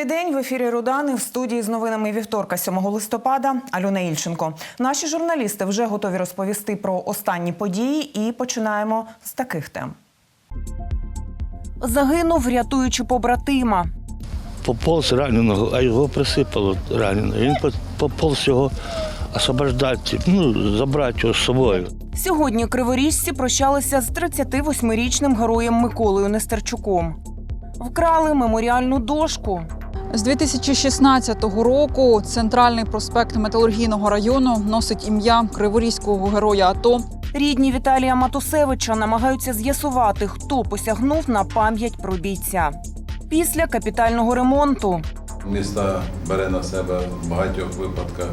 цей день в ефірі Рудани в студії з новинами вівторка 7 листопада Альона Ільченко. Наші журналісти вже готові розповісти про останні події і починаємо з таких тем. Загинув, рятуючи побратима. пополз раненого, а його присипало раненого. Він по- пополз його освобождати, ну, забрати його з собою. Сьогодні криворіжці прощалися з 38-річним героєм Миколою Нестерчуком. Вкрали меморіальну дошку. З 2016 року центральний проспект металургійного району носить ім'я криворізького героя АТО. Рідні Віталія Матусевича намагаються з'ясувати, хто посягнув на пам'ять про бійця. Після капітального ремонту Місто бере на себе в багатьох випадках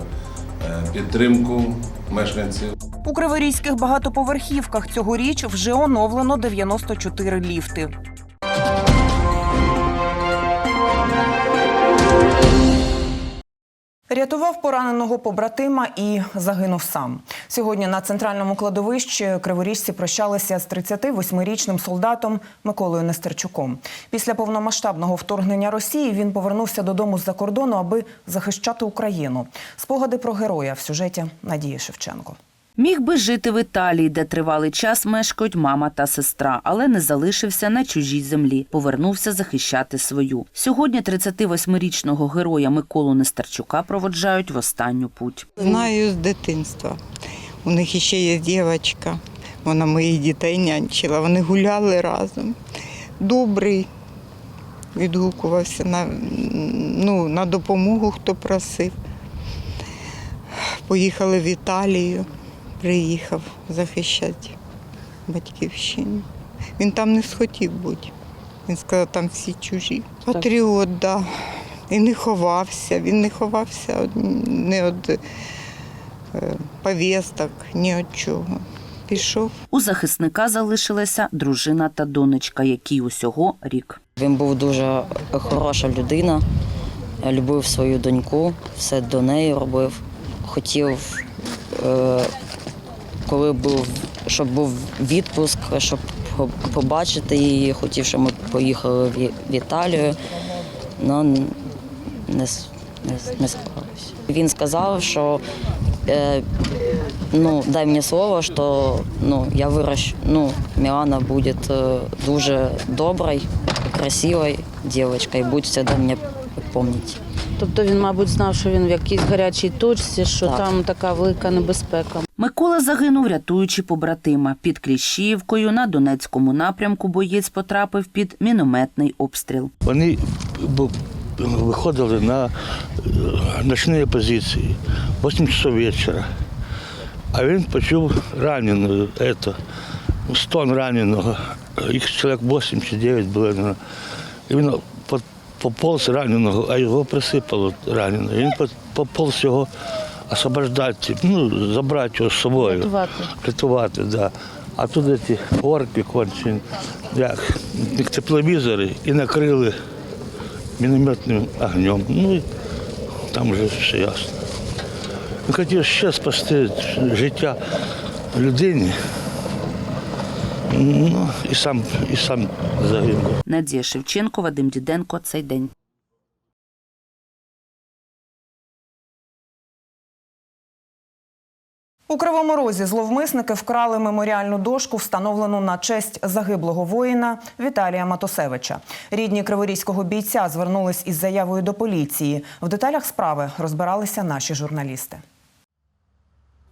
е, підтримку мешканців. у криворізьких багатоповерхівках цьогоріч вже оновлено 94 ліфти. Рятував пораненого побратима і загинув сам. Сьогодні на центральному кладовищі криворіжці прощалися з 38-річним солдатом Миколою Нестерчуком. Після повномасштабного вторгнення Росії він повернувся додому з-за кордону, аби захищати Україну. Спогади про героя в сюжеті Надії Шевченко. Міг би жити в Італії, де тривалий час мешкають мама та сестра, але не залишився на чужій землі. Повернувся захищати свою. Сьогодні 38-річного героя Миколу Нестерчука проводжають в останню путь. Знаю з дитинства. У них ще є дівчинка. Вона моїх дітей нянчила. Вони гуляли разом. Добрий. Відгукувався на, ну, на допомогу, хто просив. Поїхали в Італію, приїхав захищати батьківщину. Він там не схотів бути. Він сказав, там всі чужі. Патріот, да. І не ховався. Він не ховався од- не від е, повісток, ні від чого. Пішов. У захисника залишилася дружина та донечка, якій усього рік. Він був дуже хороша людина, любив свою доньку, все до неї робив. Хотів, е, коли був, щоб був відпуск, щоб побачити її, хотів, щоб ми поїхали в Італію, але не, с- не, не склалося. Він сказав, що е, ну, дай мені слово, що ну, я вирощу, ну, Мілана буде е, дуже доброю, красивою і буде завжди мене пам'ятати. Тобто він, мабуть, знав, що він в якійсь гарячій точці, що Так. там така велика небезпека. Микола загинув, рятуючи побратима. Під Кліщіївкою на Донецькому напрямку боєць потрапив під мінометний обстріл. Вони виходили на ночні позиції, 8 часов вечора. А він почув раненого, ето, стон раненого. Їх чоловік 8 чи 9 було. І він по- пополз раненого, а його присипало раненого. Він по- пополз його освобождати, ну, забрати його з собою. Рятувати. Рятувати, да. А тут ці орки кончені, як, як тепловізори і накрили мінометним огнем. Ну і там вже все ясно. Він хотів ще спасти життя людині. Ну, і сам, і сам загинув. Надія Шевченко, Вадим Діденко. Цей день. У Кривому Розі зловмисники вкрали меморіальну дошку, встановлену на честь загиблого воїна Віталія Матосевича. Рідні криворізького бійця звернулись із заявою до поліції. В деталях справи розбиралися наші журналісти.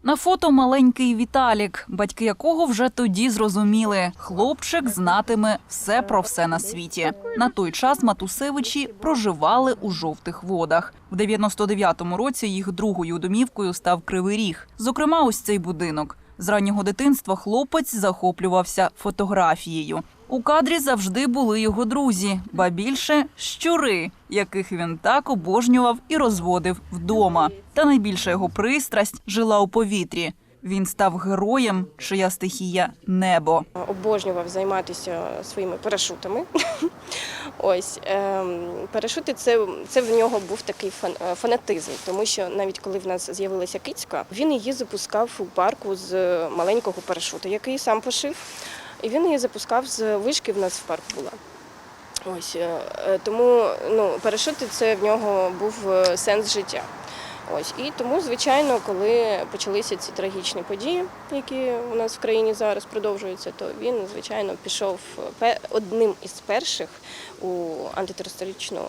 На фото маленький Віталік, батьки якого вже тоді зрозуміли. Хлопчик знатиме все про все на світі. На той час Матусевичі проживали у жовтих водах. В 99-му році їх другою домівкою став Кривий Ріг. Зокрема, ось цей будинок. З раннього дитинства хлопець захоплювався фотографією. У кадрі завжди були його друзі, ба більше щури, яких він так обожнював і розводив вдома. Та найбільша його пристрасть жила у повітрі. Він став героєм, чия стихія небо. обожнював займатися своїми парашутами. Ось ем, парашути це, це в нього був такий е, фанатизм, тому що навіть коли в нас з'явилася кицька, він її запускав у парку з маленького парашуту, який сам пошив. І він її запускав з вишки. В нас в парку була. Ось е, е, тому ну, парашути це в нього був е, сенс життя. Ось і тому, звичайно, коли почалися ці трагічні події, які у нас в країні зараз продовжуються, то він, звичайно, пішов одним із перших у антитерористичну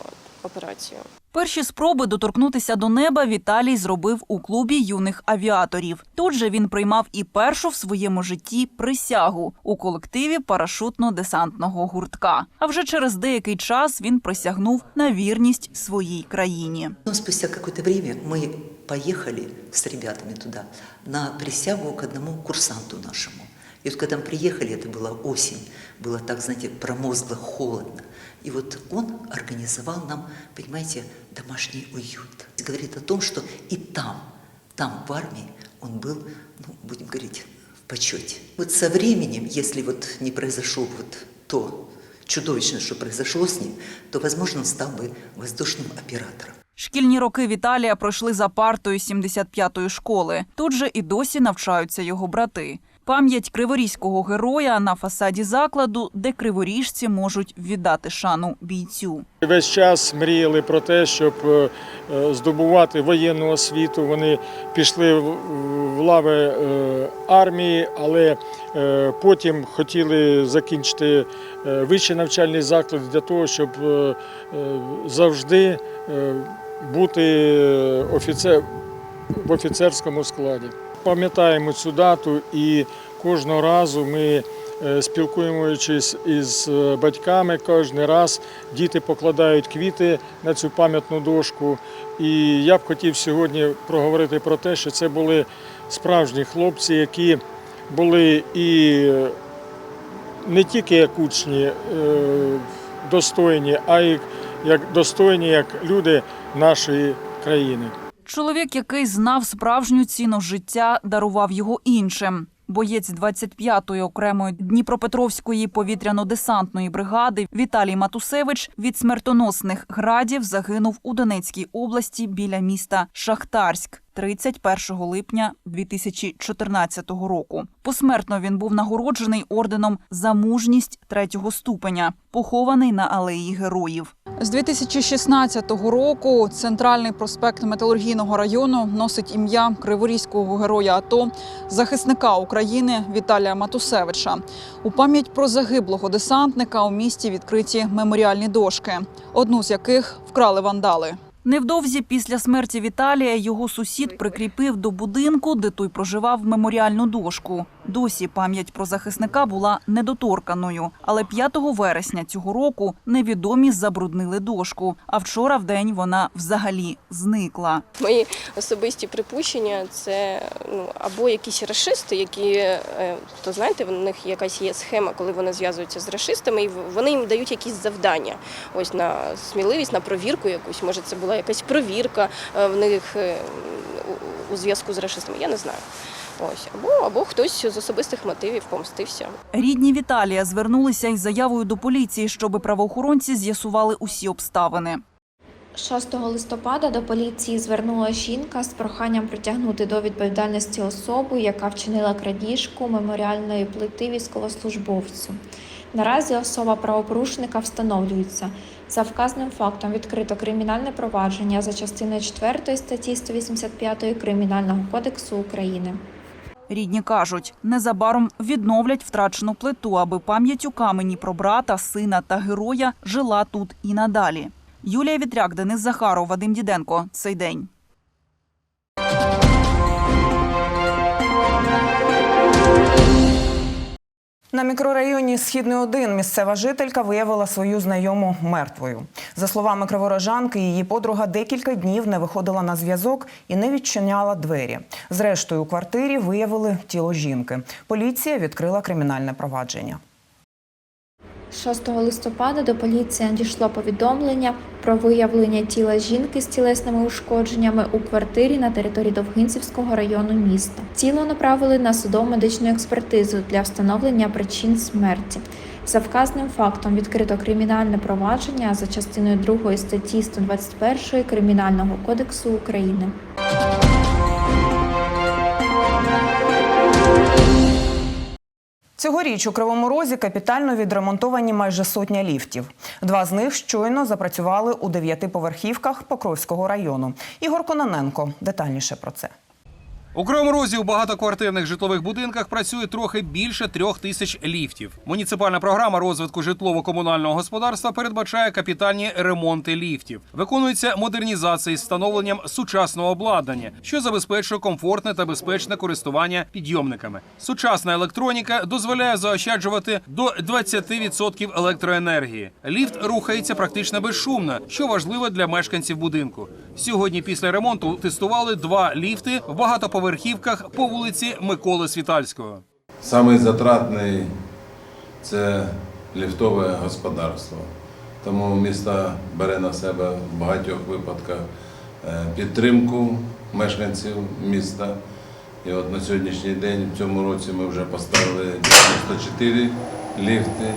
операцію. Перші спроби доторкнутися до неба Віталій зробив у клубі юних авіаторів. Тут же він приймав і першу в своєму житті присягу у колективі парашутно-десантного гуртка. А вже через деякий час він присягнув на вірність своїй країні. Но спустя какое-то время мы поехали с ребятами туда на присягу к одному курсанту нашему. И вот когда мы приехали, это была осень, было так, знаете, промозгло, холодно. И вот он организовал нам, понимаете, домашний уют. Говорит о том, что и там, там в армии он был, ну, будем говорить, в почете. Вот со временем, если вот не произошло вот то чудовищное, что произошло с ним, то, возможно, он стал бы воздушным оператором. Шкільні роки Віталія пройшли за партою 75-ї школи. Тут же і досі навчаються його брати. Пам'ять криворізького героя на фасаді закладу, де криворіжці можуть віддати шану бійцю. Весь час мріяли про те, щоб е, е, здобувати воєнну освіту. Вони пішли в- лави е, армії, але потім хотіли закінчити вищий навчальний заклад для того, щоб завжди бути офіцер, в офіцерському складі. Пам'ятаємо цю дату і кожного разу ми. е, Спілкуючись із е, батьками, кожен раз діти покладають квіти на цю пам'ятну дошку. І я б хотів сьогодні проговорити про те, що це були справжні хлопці, які були і не тільки як учні е, достойні, а й як достойні як люди нашої країни. Чоловік, який знав справжню ціну життя, дарував його іншим. Боєць 25-ї окремої Дніпропетровської повітряно-десантної бригади Віталій Матусевич від смертоносних градів загинув у Донецькій області біля міста Шахтарськ 31 липня 2014 року. Посмертно він був нагороджений орденом за мужність третього ступеня, похований на алеї героїв. З 2016 року центральний проспект металургійного району носить ім'я криворізького героя АТО, захисника України Віталія Матусевича. У пам'ять про загиблого десантника у місті відкриті меморіальні дошки, одну з яких вкрали вандали. Невдовзі після смерті Віталія його сусід прикріпив до будинку, де той проживав меморіальну дошку. Досі пам'ять про захисника була недоторканою. Але 5 вересня цього року невідомі забруднили дошку. А вчора в день вона взагалі зникла. Мої особисті припущення це ну або якісь рашисти, які е, то знаєте, в них якась є схема, коли вони зв'язуються з рашистами, і вони їм дають якісь завдання. Ось на сміливість, на провірку якусь. Може, це була якась провірка е, в них е, у- зв'язку з рашистами. Я не знаю. Ось або або хтось з особистих мотивів помстився. Рідні Віталія звернулися із заявою до поліції, щоби правоохоронці з'ясували усі обставини. 6 листопада до поліції звернула жінка з проханням притягнути до відповідальності особу, яка вчинила крадіжку меморіальної плити військовослужбовцю. Наразі особа правопорушника встановлюється. За вказаним фактом відкрито кримінальне провадження за частиною 4 статті 185 Кримінального кодексу України. Рідні кажуть, незабаром відновлять втрачену плиту, аби пам'ять у камені про брата, сина та героя жила тут і надалі. Юлія Вітряк, Денис Захаров, Вадим Діденко. Цей день. На мікрорайоні Східний 1 місцева жителька виявила свою знайому мертвою. За словами криворожанки, її подруга декілька днів не виходила на зв'язок і не відчиняла двері. Зрештою, у квартирі виявили тіло жінки. Поліція відкрила кримінальне провадження. 6 листопада до поліції надійшло повідомлення про виявлення тіла жінки з тілесними ушкодженнями у квартирі на території Довгинцівського району міста. Тіло направили на судово-медичну експертизу для встановлення причин смерті. За вказаним фактом відкрито кримінальне провадження за частиною 2 статті 121 Кримінального кодексу України. Цьогоріч у Кривому Розі капітально відремонтовані майже сотня ліфтів. Два з них щойно запрацювали у дев'ятиповерхівках Покровського району. Ігор Кононенко детальніше про це. У Кривому Розі у багатоквартирних житлових будинках працює трохи більше трьох тисяч ліфтів. Муніципальна програма розвитку житлово-комунального господарства передбачає капітальні ремонти ліфтів. Виконується модернізація з встановленням сучасного обладнання, що забезпечує комфортне та безпечне користування підйомниками. Сучасна електроніка дозволяє заощаджувати до 20% електроенергії. Ліфт рухається практично безшумно, що важливо для мешканців будинку. Сьогодні після ремонту тестували два ліфти в багатоповерхівках по вулиці Миколи Світальського. Самий затратний це ліфтове господарство. Тому місто бере на себе в багатьох випадках е, підтримку мешканців міста. І от на сьогоднішній день, в цьому році, ми вже поставили 94 ліфти.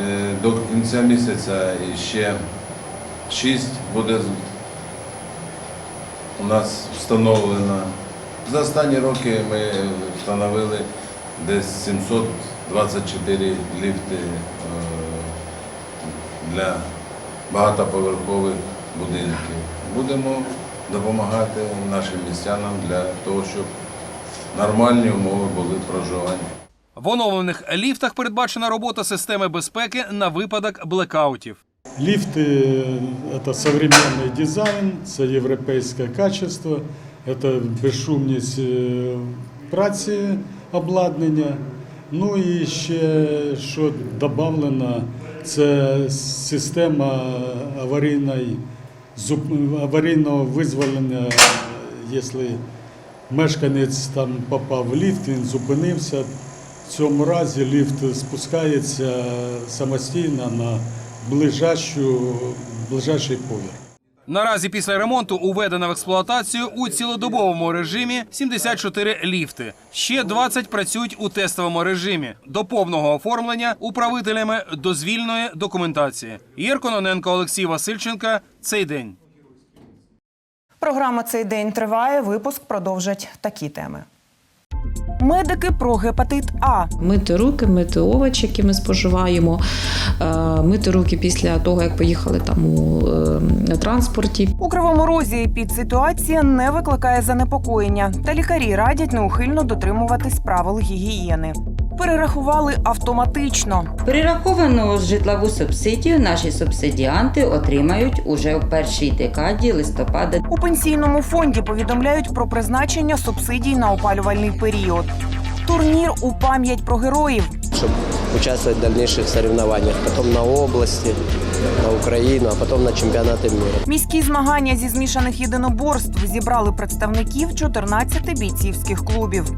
Е, До кінця місяця ще 6 буде у нас встановлено. За останні роки ми встановили десь 724 ліфти е, для багатоповерхових будинків. Будемо допомагати нашим містянам для того, щоб нормальні умови були проживання. В оновлених ліфтах передбачена робота системи безпеки на випадок блекаутів. Лифты – это современный дизайн, це європейське качество, це безшумність е, праці обладнання. Ну і ще що додано, це система аварійного визволення, якщо мешканець там попав в ліфт, він зупинився. В цьому разі ліфт спускається самостійно на ближайший поверх. Наразі після ремонту уведено в експлуатацію у цілодобовому режимі 74 ліфти. Ще 20 працюють у тестовому режимі до повного оформлення управителями дозвільної документації. Єркононенко Олексій Васильченка. Цей день. Програма цей день триває. Випуск продовжать такі теми. Медики про гепатит А. Мити руки, мити овочі, які ми споживаємо, е, мити руки після того, як поїхали там у е, транспорті. У кривому розі підситуація не викликає занепокоєння, та лікарі радять неухильно дотримуватись правил гігієни. Перерахували автоматично. Перераховану житлову субсидію наші субсидіанти отримають уже в першій декаді листопада. У пенсійному фонді повідомляють про призначення субсидій на опалювальний період. Турнір у пам'ять про героїв. чтобы участвовать в дальнейших соревнованиях. Потом на области, на Украину, а потом на чемпионаты мира. Міські змагання зі змішаних єдиноборств зібрали представників 14 бійцівських клубів.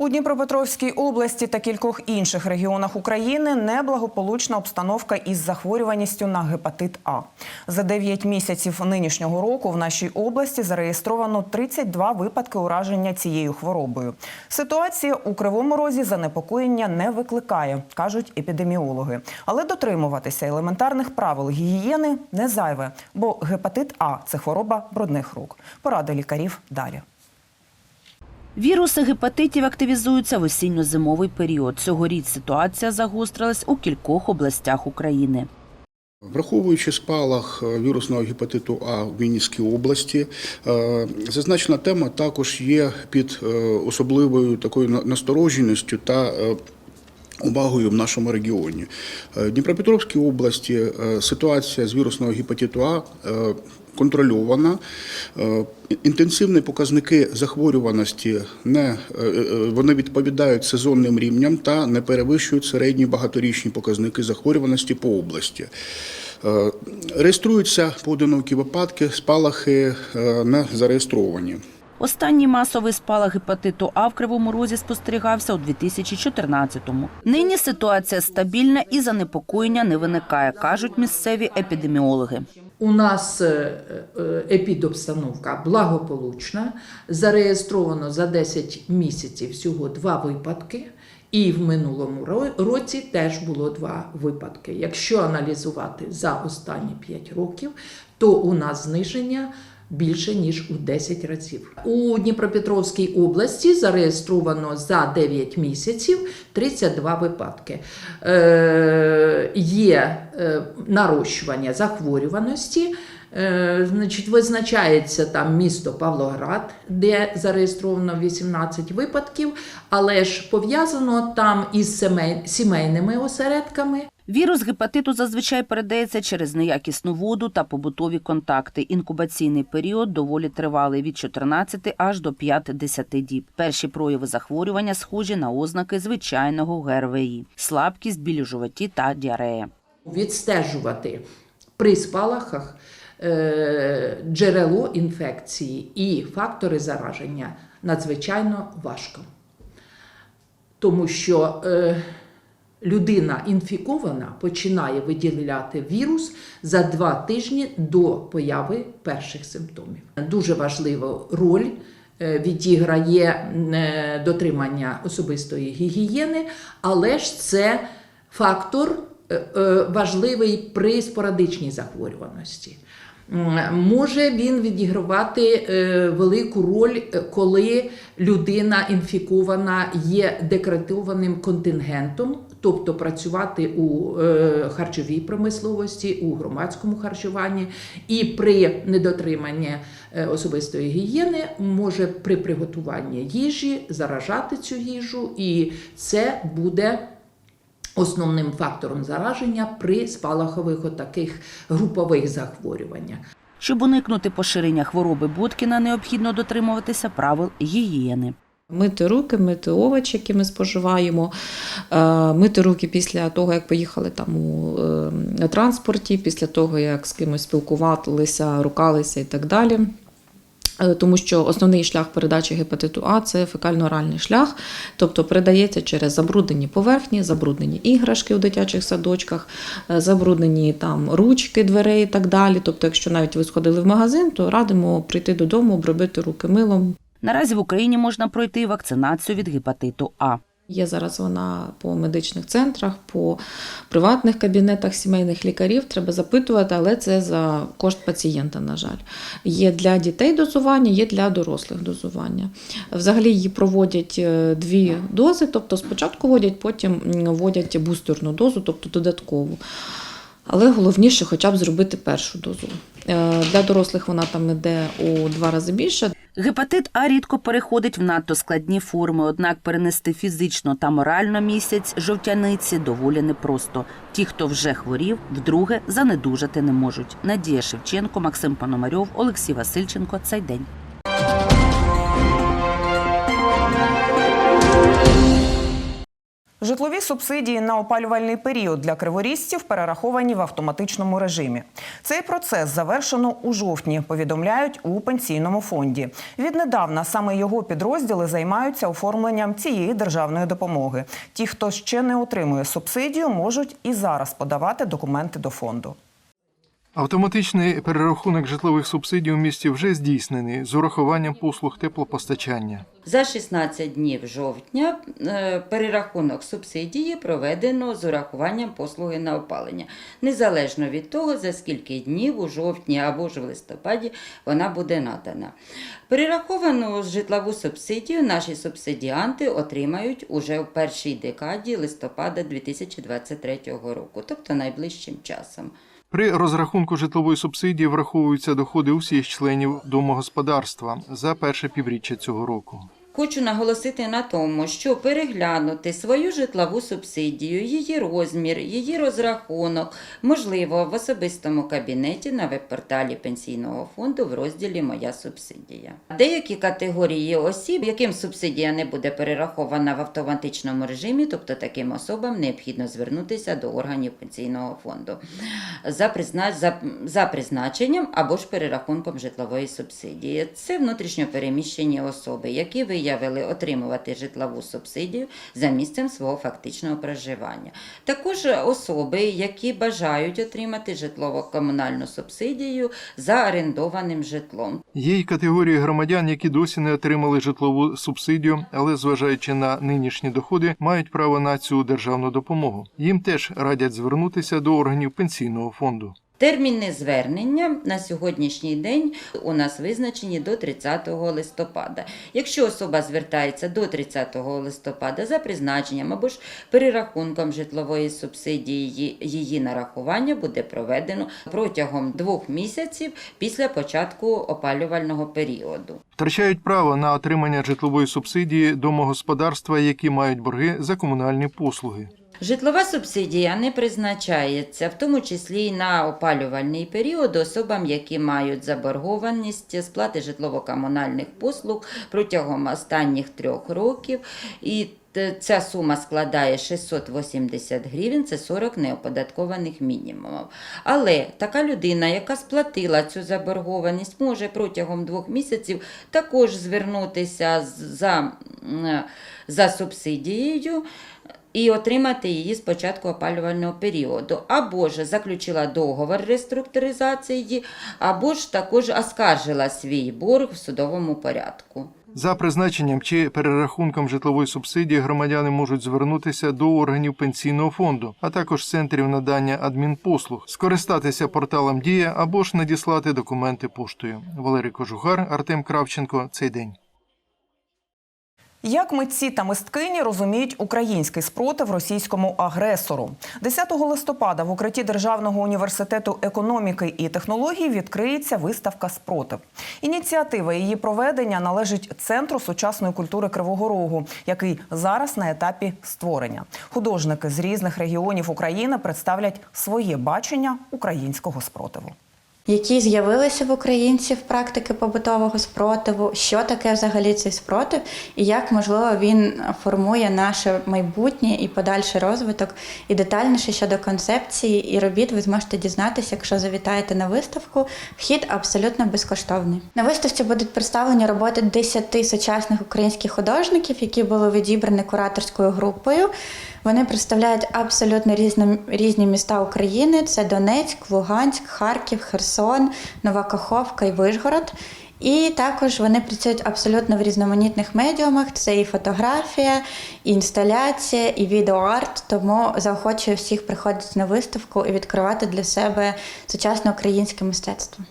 У Дніпропетровській області та кількох інших регіонах України неблагополучна обстановка із захворюваністю на гепатит А. За 9 місяців нинішнього року в нашій області зареєстровано 32 випадки ураження цією хворобою. Ситуація у Кривому Розі занепокоєння не викликає, кажуть епідеміологи. Але дотримуватися елементарних правил гігієни не зайве, бо гепатит А це хвороба брудних рук. Поради лікарів далі. Віруси гепатитів активізуються в осінньо-зимовий період. Цьогоріч ситуація загострилась у кількох областях України. Враховуючи спалах е, вірусного гепатиту А в Вінницькій області, е, зазначена тема також є під е, особливою такою на- настороженістю та увагою в нашому регіоні. В Дніпропетровській області ситуація з вірусного гепатиту А контрольована. Е, Інтенсивні показники захворюваності не е, е, вони відповідають сезонним рівням та не перевищують середні багаторічні показники захворюваності по області. Реєструються поодинокі випадки, спалахи не зареєстровані. Останній масовий спалах гепатиту А в Кривому Розі спостерігався у 2014-му. Нині ситуація стабільна і занепокоєння не виникає, кажуть місцеві епідеміологи. У нас е, е, епідобстановка благополучна. Зареєстровано за 10 місяців всього два випадки. І в минулому році теж було два випадки. Якщо аналізувати за останні 5 років, то у нас зниження більше ніж у 10 разів. У Дніпропетровській області зареєстровано за 9 місяців 32 випадки. Е, є е, нарощування захворюваності. Е, Значить, визначається там місто Павлоград, де зареєстровано 18 випадків, але ж пов'язано там із сімейними осередками. Вірус гепатиту зазвичай передається через неякісну воду та побутові контакти. Інкубаційний період доволі тривалий від 14 аж до 5-10 діб. Перші прояви захворювання схожі на ознаки звичайного ГРВІ – слабкість, біль у животі та діарея. Відстежувати при спалахах е, джерело інфекції і фактори зараження надзвичайно важко. Тому що е, людина інфікована починає виділяти вірус за два тижні до появи перших симптомів. Дуже важливу роль е, відіграє е, дотримання особистої гігієни, але ж це фактор е, важливий при спорадичній захворюваності. Може він відігравати велику роль, коли людина інфікована є декретованим контингентом, тобто працювати у е, харчовій промисловості, у громадському харчуванні, і при недотриманні е, особистої гігієни може при приготуванні їжі заражати цю їжу, і це буде основним фактором зараження при спалахових отаких групових захворюваннях. Щоб уникнути поширення хвороби Боткіна, необхідно дотримуватися правил гігієни. Мити руки, мити овочі, які ми споживаємо, е, мити руки після того, як поїхали там у е, транспорті, після того, як з кимось спілкувалися, рукалися і так далі. Е, Тому що основний шлях передачі гепатиту А це фекально-оральний шлях, тобто передається через забруднені поверхні, забруднені іграшки у дитячих садочках, забруднені там ручки дверей і так далі. Тобто, якщо навіть ви сходили в магазин, то радимо прийти додому, обробити руки милом. Наразі в Україні можна пройти вакцинацію від гепатиту А. Є зараз вона по медичних центрах, по приватних кабінетах сімейних лікарів. Треба запитувати, але це за кошт пацієнта, на жаль. Є для дітей дозування, є для дорослих дозування. Взагалі її проводять е, дві дози, тобто спочатку вводять, потім вводять бустерну дозу, тобто додаткову. Але головніше хоча б зробити першу дозу. Е, Для дорослих вона там іде у два рази більше. Гепатит А рідко переходить в надто складні форми, однак перенести фізично та морально місяць жовтяниці доволі непросто. Ті, хто вже хворів, вдруге занедужати не можуть. Надія Шевченко, Максим Пономарьов, Олексій Васильченко. Цей день. Житлові субсидії на опалювальний період для криворізців перераховані в автоматичному режимі. Цей процес завершено у жовтні. Повідомляють у пенсійному фонді. Віднедавна саме його підрозділи займаються оформленням цієї державної допомоги. Ті, хто ще не отримує субсидію, можуть і зараз подавати документи до фонду. Автоматичний перерахунок житлових субсидій у місті вже здійснений з урахуванням послуг теплопостачання. За 16 днів жовтня е, перерахунок субсидії проведено з урахуванням послуги на опалення, незалежно від того, за скільки днів у жовтні або ж в листопаді вона буде надана. Перераховану житлову субсидію наші субсидіанти отримають уже в першій декаді листопада 2023 року, тобто найближчим часом. При розрахунку житлової субсидії враховуються доходи усіх членів домогосподарства за перше півріччя цього року. Хочу наголосити на тому, що переглянути свою житлову субсидію, її розмір, її розрахунок можливо в особистому кабінеті на веб-порталі пенсійного фонду в розділі Моя субсидія. Деякі категорії осіб, яким субсидія не буде перерахована в автоматичному режимі, тобто таким особам необхідно звернутися до органів пенсійного фонду за, призна... за... призначенням або ж перерахунком житлової субсидії. Це внутрішньо переміщені особи, які виявили отримувати житлову субсидію за місцем свого фактичного проживання. Також особи, які бажають отримати житлово-комунальну субсидію за орендованим житлом. Є й категорії громадян, які досі не отримали житлову субсидію, але, зважаючи на нинішні доходи, мають право на цю державну допомогу. Їм теж радять звернутися до органів пенсійного фонду. Терміни звернення на сьогоднішній день у нас визначені до 30 листопада. Якщо особа звертається до 30 листопада за призначенням або ж перерахунком житлової субсидії, її нарахування буде проведено протягом двох місяців після початку опалювального періоду. Втрачають право на отримання житлової субсидії домогосподарства, які мають борги за комунальні послуги. Житлова субсидія не призначається, в тому числі й на опалювальний період особам, які мають заборгованість сплати житлово-комунальних послуг протягом останніх трьох років. І ця сума складає 680 гривень, це 40 неоподаткованих мінімумів. Але така людина, яка сплатила цю заборгованість, може протягом двох місяців також звернутися за, за субсидією і отримати її з початку опалювального періоду. Або ж заключила договор реструктуризації, або ж також оскаржила свій борг в судовому порядку. За призначенням чи перерахунком житлової субсидії громадяни можуть звернутися до органів пенсійного фонду, а також центрів надання адмінпослуг, скористатися порталом Дія або ж надіслати документи поштою. Валерій Кожугар, Артем Кравченко. Цей день. Як митці та мисткині розуміють український спротив російському агресору? 10 листопада в укритті Державного університету економіки і технологій відкриється виставка Спротив. Ініціатива її проведення належить Центру сучасної культури Кривого Рогу, який зараз на етапі створення. Художники з різних регіонів України представлять своє бачення українського спротиву. Які з'явилися в українців практики побутового спротиву, що таке взагалі цей спротив, і як можливо він формує наше майбутнє і подальший розвиток. І детальніше щодо концепції і робіт ви зможете дізнатися, якщо завітаєте на виставку. Вхід абсолютно безкоштовний. На виставці будуть представлені роботи 10 сучасних українських художників, які були відібрані кураторською групою. Вони представляють абсолютно різні, різні міста України: це Донецьк, Луганськ, Харків, Херсон, Нова Каховка і Вишгород. І також вони працюють абсолютно в різноманітних медіумах. Це і фотографія, і інсталяція, і відеоарт. Тому заохочую всіх приходити на виставку і відкривати для себе сучасне українське мистецтво.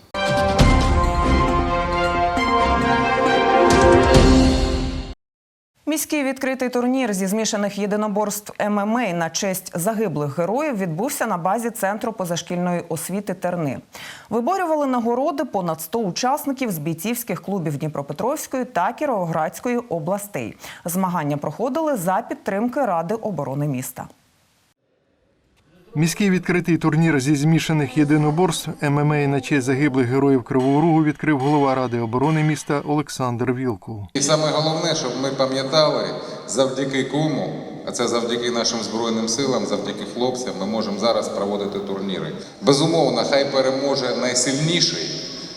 Міський відкритий турнір зі змішаних єдиноборств ММА на честь загиблих героїв відбувся на базі центру позашкільної освіти Терни. Виборювали нагороди понад 100 учасників з бійцівських клубів Дніпропетровської та Кіровоградської областей. Змагання проходили за підтримки Ради оборони міста. Міський відкритий турнір зі змішаних єдиноборств ММА на честь загиблих героїв Кривого Рогу відкрив голова Ради оборони міста Олександр Вілкул. І саме головне, щоб ми пам'ятали, завдяки кому, а це завдяки нашим збройним силам, завдяки хлопцям, ми можемо зараз проводити турніри. Безумовно, хай переможе найсильніший,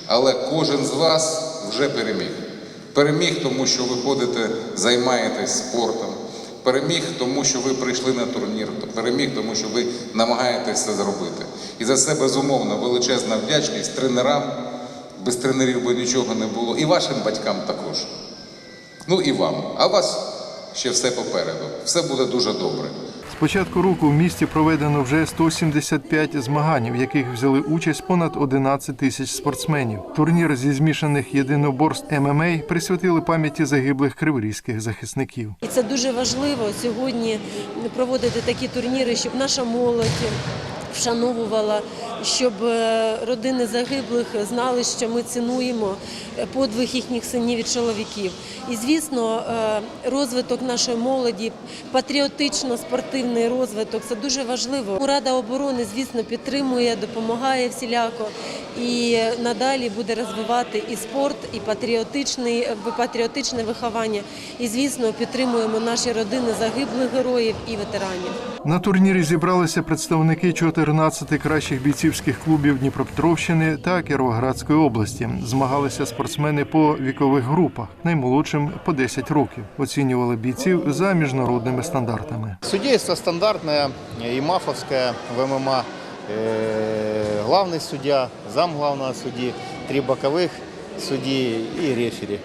але кожен з вас вже переміг. Переміг, тому що ви ходите, займаєтесь спортом. Переміг, тому що ви прийшли на турнір, переміг, тому що ви намагаєтесь це зробити. І за це безумовно величезна вдячність тренерам. Без тренерів би нічого не було, і вашим батькам також. Ну і вам. А у вас ще все попереду. Все буде дуже добре. Початку року в місті проведено вже 175 змагань, в яких взяли участь понад 11 тисяч спортсменів. Турнір зі змішаних єдиноборств ММА присвятили пам'яті загиблих криворізьких захисників. І це дуже важливо сьогодні проводити такі турніри, щоб наша молодь вшановувала, щоб е, родини загиблих знали, що ми цінуємо е, подвиг їхніх синів і чоловіків. І звісно, е, розвиток нашої молоді, патріотично-спортивний розвиток це дуже важливо. Рада оборони, звісно, підтримує, допомагає всіляко і надалі буде розвивати і спорт, і патріотичне виховання. І звісно, підтримуємо наші родини загиблих героїв і ветеранів. На турнірі зібралися представники 14 кращих бійцівських клубів Дніпропетровщини та Кіровоградської області. Змагалися спортсмени по вікових групах, наймолодшим по 10 років. Оцінювали бійців за міжнародними стандартами. Судейство стандартное и мафовское в ММА. Э, Главный судья, зам главного судьи, три боковых судьи и рефери.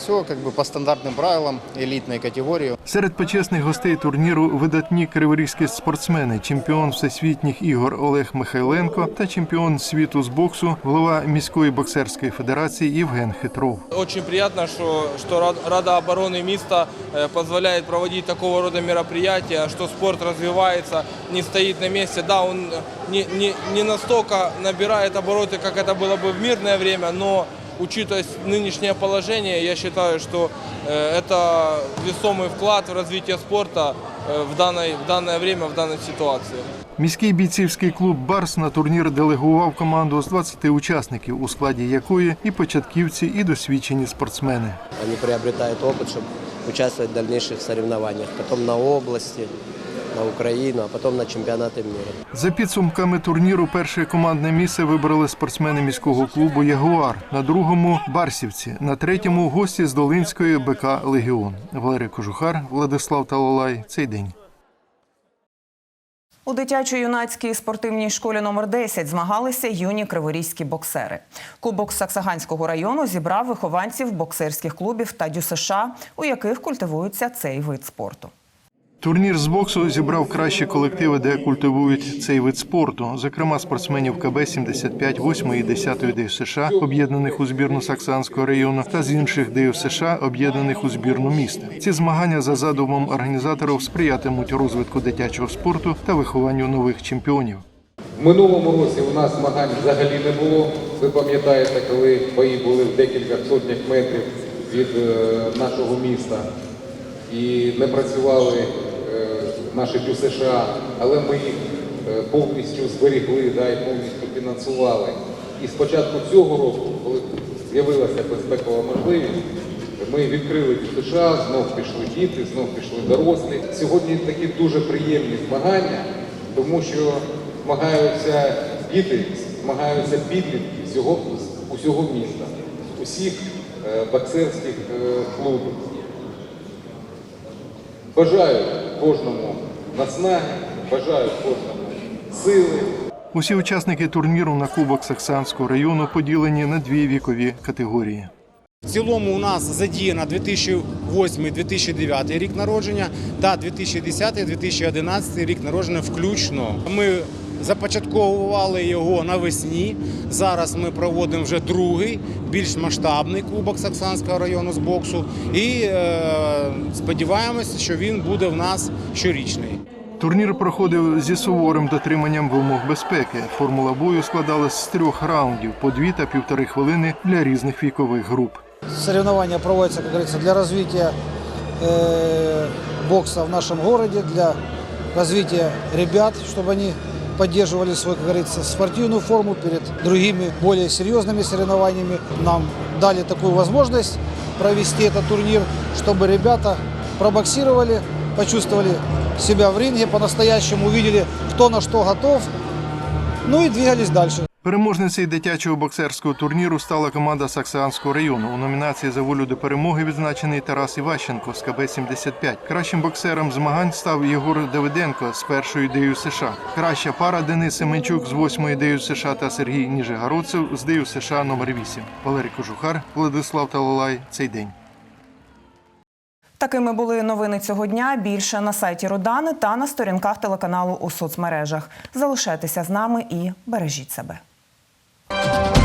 Все как бы по стандартным правилам элитной категории. Серед почесних гостей турніру видатні криворізькі спортсмени, чемпіон всесвітніх ігор Олег Михайленко та чемпіон світу з боксу, голова міської боксерської федерації Євген Хитров. Очень приятно, что, что Рад- Рада обороны МИСТа э, позволяет проводить такого рода мероприятия, что спорт развивается, не стоит на месте. Да, он э, не, не, не настолько набирает обороты, как это было бы в мирное время, но учитывая нынешнее положение, я считаю, что э, это весомый вклад в развитие спорта э, в, данной, в данное время, в данной ситуации. Міський бійцівський клуб Барс на турнір делегував команду з 20 учасників, у складі якої і початківці, і досвідчені спортсмени. Они приобретают опыт, чтобы участвовать в дальнейших соревнованиях. Потом на области, на Украину, а потом на чемпионаты мира. За підсумками турніру, перше командне місце вибрали спортсмени міського клубу Ягуар. На другому барсівці, на третьому гості з Долинської БК Легіон. Валерій Кожухар, Владислав Талалай. Цей день. У дитячо-юнацькій спортивній школі номер 10 змагалися юні криворізькі боксери. Кубок Саксаганського району зібрав вихованців боксерських клубів та ДЮСШ, у яких культивується цей вид спорту. Турнір з боксу зібрав кращі колективи, де культивують цей вид спорту. Зокрема, спортсменів КБ 75, 8 і 10 ДЮ США, об'єднаних у збірну Саксанського району, та з інших ДЮ США, об'єднаних у збірну міста. Ці змагання за задумом організаторів сприятимуть розвитку дитячого спорту та вихованню нових чемпіонів. В минулому році у нас змагань взагалі не було. Ви пам'ятаєте, коли бої були в декілька сотнях метрів від е, нашого міста і не працювали наші ДЮ США, але ми їх е, повністю зберегли да, і повністю фінансували. І з початку цього року, коли з'явилася безпекова можливість, ми відкрили ДЮ США, знов пішли діти, знов пішли дорослі. Сьогодні такі дуже приємні змагання, тому що змагаються діти, змагаються підлітки всього, усього міста, усіх е, боксерських е, клубів. Бажаю кожному наснаги, бажаю кожному сили. Усі учасники турніру на Кубок Саксанського району поділені на дві вікові категорії. В цілому у нас задіяно 2008-2009 рік народження та 2010-2011 рік народження включно. Ми започатковували його навесні. Зараз ми проводимо вже другий, більш масштабний кубок Саксанського району з боксу. І е, сподіваємося, що він буде в нас щорічний. Турнір проходив зі суворим дотриманням вимог безпеки. Формула бою складалась з трьох раундів по дві та півтори хвилини для різних вікових груп. Соревнования проводятся, как говорится, для развития э, бокса в нашем городе, для развития ребят, чтобы они поддерживали свою, как говорится, спортивную форму перед другими более серьезными соревнованиями. Нам дали такую возможность провести этот турнир, чтобы ребята пробоксировали, почувствовали себя в ринге, по-настоящему увидели, кто на что готов, ну и двигались дальше. Переможницею дитячого боксерського турніру стала команда Саксанського району. У номінації за волю до перемоги відзначений Тарас Іващенко з КБ-75. Кращим боксером змагань став Єгор Давиденко з першої ДЮ США. Краща пара Денис Семенчук з восьмої ДЮ США та Сергій Ніжегородцев з ДЮ США номер 8. Валерій Кожухар, Владислав Талалай. Цей день. Такими були новини цього дня. Більше на сайті Родани та на сторінках телеканалу у соцмережах. Залишайтеся з нами і бережіть себе. Música